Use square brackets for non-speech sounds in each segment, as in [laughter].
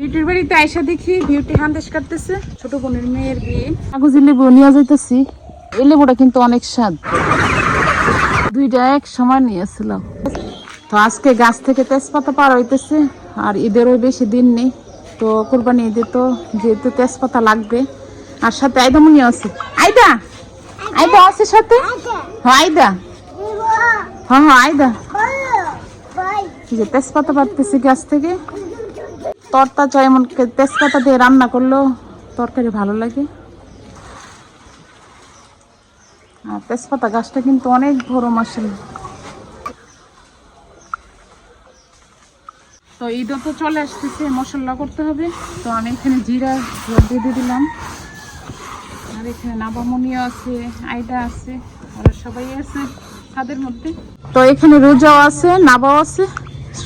বিউটির বাড়িতে আয়সা দেখি বিউটি হান্দেশ কাটতেছে। ছোট বোনের মেয়ের বিয়ে। কাগজি লেবু নিয়ে যাইতেছি। এই লেবুটা কিন্তু অনেক স্বাদ। দুইটা এক সময় নিয়েছিলাম। তো আজকে গাছ থেকে তেজপাতা পার হইতেছে আর ঈদেরও বেশি দিন নেই। তো কোরবানি ঈদে তো যেহেতু তেজপাতা লাগবে। আর সাথে আইদামনি আছে। আইদা? আইদা আছে সাথে? হ্যাঁ আইদা। হ্যাঁ হ্যাঁ আইদা। যে তেজপাতা পাততেছি গাছ থেকে। তরতা চাই, এমন তেজপাতা দিয়ে রান্না করলেও তরকারি ভালো লাগে। আর তেজপাতা গাছটা কিন্তু অনেক বড় মাসেল তো ঈদও তো চলে আসতেছে, মশলা করতে হবে। তো আমি এখানে জিরা দিয়ে দিলাম। আর এখানে নাবামনিও আছে, আইডা আছে, ওরা সবাই আছে ছাদের মধ্যে। তো এখানে রোজাও আছে, নাবাও আছে,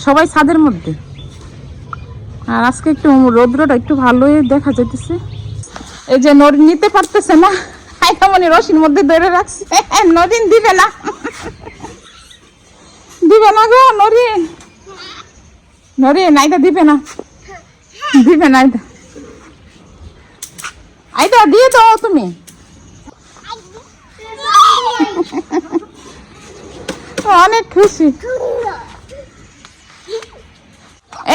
সবাই ছাদের মধ্যে। আর আজকে একটু রৌদ্রটা একটু ভালোই দেখা যাইতেছে। এই যে নরিন নিতে পারতেছে না আইকামনি রশির মধ্যে ধরে রাখছে। [laughs] নরিন [laughs] দিবে না। দিবে না গো নরিন নরিন আইদা দিবে না। দিবে না আইদা আইদা, দিয়ে দাও তুমি। [laughs] অনেক খুশি।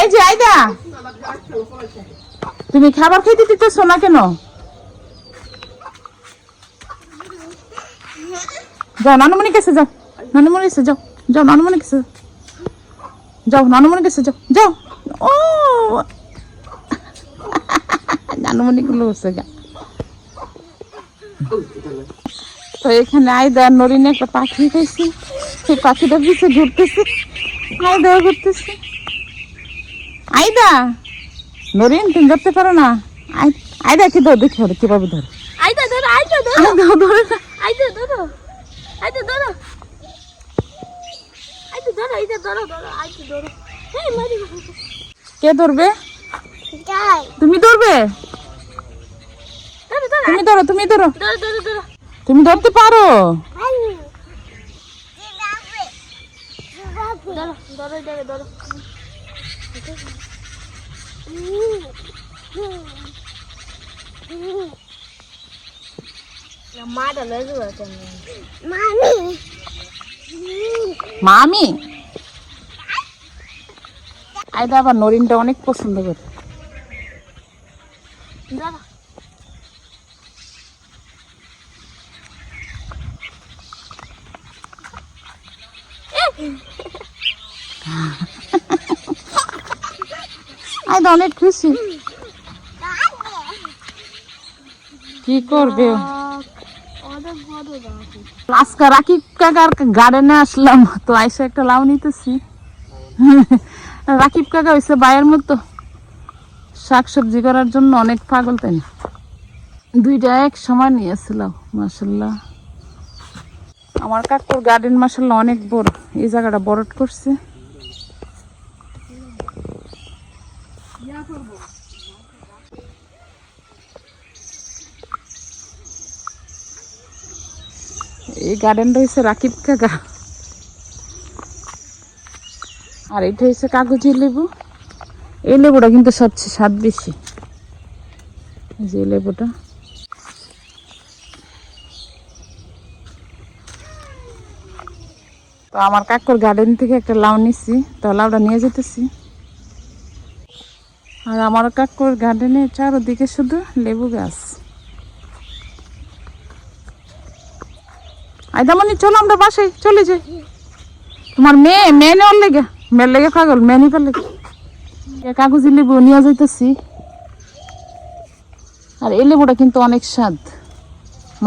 এই যে আইদা। তুমি খাবার খেতে দিতেছো না কেন? যাও নানুমণি কাছে যাও। নানুমণি কাছে যাও। যাও নানুমণি কাছে যাও। নানুমণি কাছে যাও। যাও। ও! নানুমণি গুলো বসে গা। তো এখানে আয়দা নরিনে একটা পাখি খাইছি সেই পাখিটা পিছে ঘুরতেছে। আয়দা ঘুরতেছে। আয়দা! নরিন তুমি ধরতে পারো না? আয়- আয়দা কি ধর দেখি ওরে কীভাবে ধর। আইতা ধরো আইতা ধরো। ধরে। ধরো। আইতা ধরো। আইতা ধরো আইতা ধরো ধরো আইতা ধরো। এই মারি কে ধরবে? তুমি ধরবে? ধরো ধরো তুমি ধরো তুমি ধরো। ধরো ধরো ধরো। তুমি ধরতে পারো। ধরো ধরো ধরো ধরো। মামি। মামি আয়দা আবার নরিনটা অনেক পছন্দ করে। ধরো [laughs] আয়দা অনেক খুশি কি করবে? আজকে রাকিব কাকার গার্ডেনে আসলাম, তো আইসা একটা লাউ নিতেছি। রাকিব কাকা হয়েছে বায়ের মতো। শাক সবজি করার জন্য অনেক পাগল তাই? দুইটা এক সময় নিয়েছিলাম মাসাল্লাহ আমার কাকুর গার্ডেন মাসাল্লাহ অনেক বড়, এই জায়গাটা বরট করছে। এই গার্ডেনটা হচ্ছে রাকিব কাকা। আর এটা হচ্ছে কাগজি লেবু। এই লেবুটা কিন্তু সবচেয়ে স্বাদ বেশি। যে লেবুটা। তো আমার কাকুর গার্ডেন থেকে একটা লাউ নিছি, তো লাউটা নিয়ে যেতেছি আর আমার কাকুর গার্ডেনে চারোদিকে শুধু লেবু গাছ। আইদামনি চলো আমরা বাসায়, চলে যাই। তোমার মেয়ে মেয়ে নেওয়ার লেগে, মেয়ের লেগে পাগল, মেয়ে নিবার লেগে। কাগজি লেবু নিয়ে যাইতেছি। আর এই লেবুটা কিন্তু অনেক স্বাদ।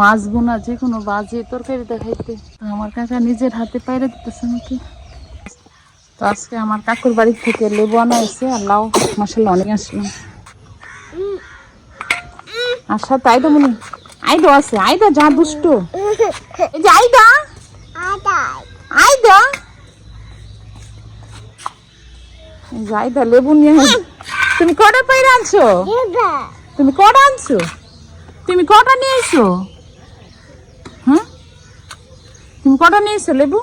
মাছ বোনা যে কোনো বাজে তরকারি দেখাইতে। আমার কাকা নিজের হাতে পাইরে দিতেছে নাকি? তো আজকে আমার কাকুর বাড়ি থেকে লেবু আনা হয়েছে, আর লাউ, মশলা অনেক আসলাম আর সাথে আইদা মনে আইদা আছে আইদা যা দুষ্ট। আইদা? আইদা? এই যে আইদা লেবু নিয়ে। তুমি কটা পাইরে আনছো? তুমি কটা আনছো? তুমি কটা নিয়ে এসো হ্যাঁ তুমি কটা নিয়ে এসো লেবু?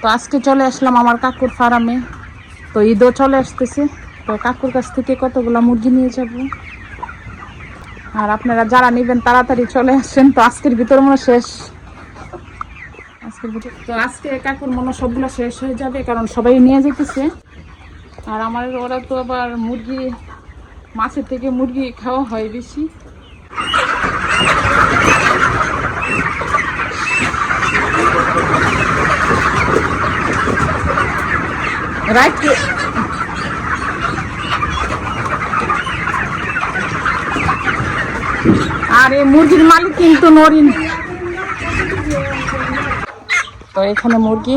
তো আজকে চলে আসলাম আমার কাকুর ফার্মে। তো ঈদও চলে আসতেছে। তো কাকুর কাছ থেকে কতগুলো মুরগি নিয়ে যাব? আর আপনারা যারা নেবেন, তাড়াতাড়ি চলে আসেন। তো আজকের ভিতর মনে শেষ। তো আজকে কাকুর মনে সবগুলো শেষ হয়ে যাবে, কারণ সবাই নিয়ে যেতেছে আর আমার ওরা তো আবার মুরগি, মাছের থেকে মুরগি খাওয়া হয় বেশি। রাইট আর এই মুরগির মালিক কিন্তু নরিন। তো এখানে মুরগি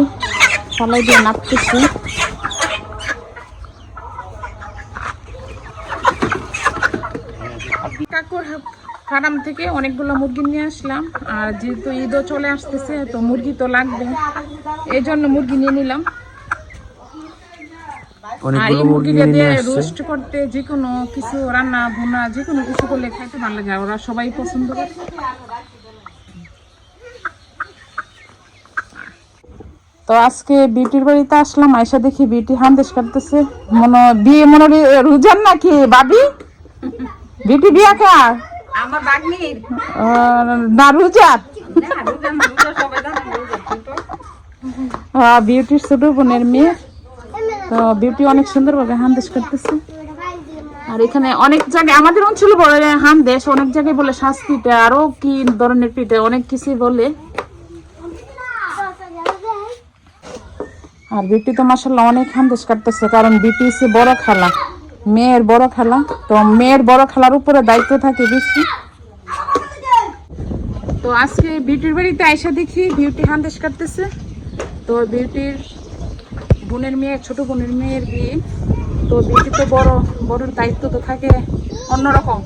সবাই দিয়ে নাপতেছি। কাকুর ফার্ম থেকে অনেকগুলো মুরগি নিয়ে আসলাম। আর যেহেতু ঈদও চলে আসতেছে, তো মুরগি তো লাগবে। এই জন্য মুরগি নিয়ে নিলাম। অনেকগুলো মুরগি নিয়ে নিয়ে আসছে। রোস্ট করতে যে কোনো কিছু রান্না ভুনা যে কোনো কিছু করলে খাইতে ভালো লাগে ওরা সবাই পছন্দ করে। তো আজকে বিউটির বাড়িতে আসলাম আয়সা দেখি বিউটি হান্দেশ কাটতেছে। মনে বিয়ে মনে হয় রুজান নাকি বাবি? বিউটি বিয়া কার? আমার বাগনির। আহ, না রুজাত বিউটির ছোট বোনের মেয়ে। তো বিউটি অনেক সুন্দরভাবে হান্দেশ করতেছে। আর এখানে অনেক জায়গায়, আমাদের অঞ্চলে বলে হান্দেশ অনেক জায়গায় বলে পিঠে আরও কি ধরনের পিঠে অনেক কিছুই বলে। আর বিউটি তো মাসাল্লাহ অনেক হান্দেশ কাটতেছে কারণ বিউটি বড় খেলা। মেয়ের বড় খেলা। তো মেয়ের বড় খেলার উপরে দায়িত্ব থাকে বেশি। তো আজকে বিউটির বাড়িতে আইসা দেখি বিউটি হান্দেশ কাটতেছে তো বিউটির বোনের মেয়ে, ছোট বোনের মেয়ের বিয়ে। তো বিয়েতে তো বড়, বড়োর দায়িত্ব তো থাকে অন্যরকম।